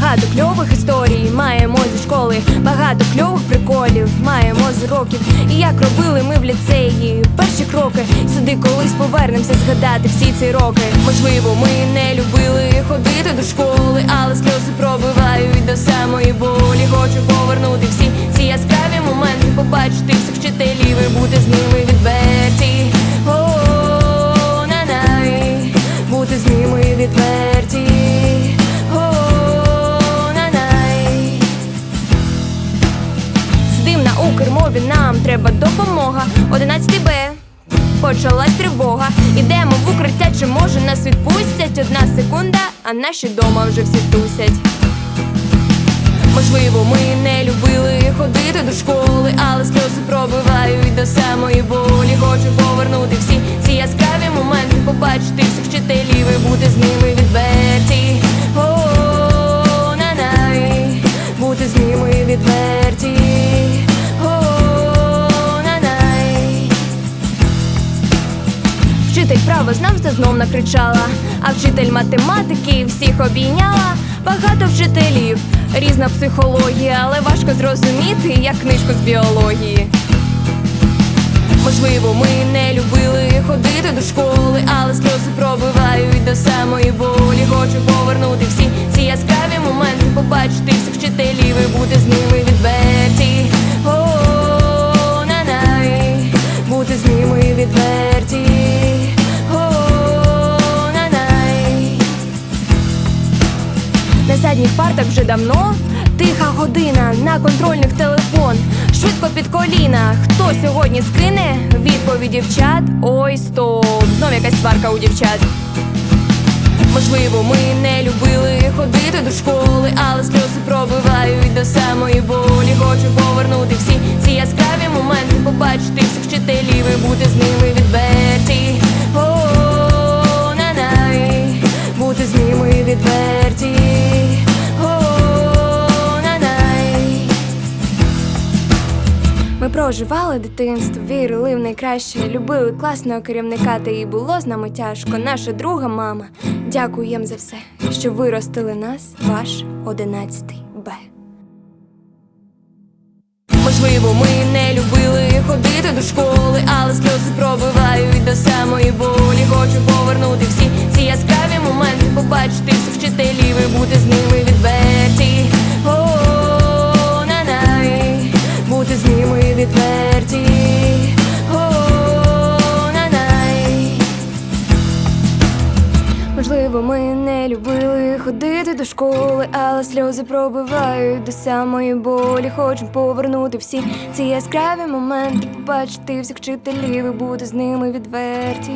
Багато кльових історій маємо зі школи, багато кльових приколів маємо з років. І як робили ми в ліцеї перші кроки. Сюди колись повернемося згадати всі ці роки. Можливо, ми не любили ходити до школи, але сльози пробивають до самої болі. Хочу на нам треба допомога. 11 Б. Почалась тривога. Ідемо в укриття, чи може нас відпустять? Одна секунда, а наші дома вже всі тусять. Можливо, ми не любили ходити до школи, але сльози пробивають до самої болі. Хочу повернути всі ці яскраві моменти, побачити всіх вчителів і бути з ними відверті. Вчитель правознавства знов накричала, а вчитель математики всіх обійняла. Багато вчителів, різна психологія, але важко зрозуміти, як книжку з біології. Можливо, ми не любили ходити до школи, але сльози пробивають до самої болі. Хочу повернути всі ці яскраві моменти, побачити задніх партах вже давно тиха година на контрольних телефон. Швидко під коліна. Хто сьогодні скине відповіді в чат? Ой, стоп, знов якась сварка у дівчат. Можливо, ми не любили ходити до школи, але сльози пробивають до самої болі. Хочу повернути всі Ми проживали дитинство, вірили в найкраще, любили класного керівника, та їй було з нами тяжко. Наша друга мама. Дякуєм за все, що виростили нас, ваш одинадцятий Б. Можливо, ми не любили ходити до школи, але сльози пробивають до самої болі. Хочу повернути всі ці яскраві моменти, побачити всіх вчителів і бути з ними відверті. Можливо, ми не любили ходити до школи, але сльози пробивають до самої болі. Хочемо повернути всі ці яскраві моменти, побачити всіх вчителів і бути з ними відверті.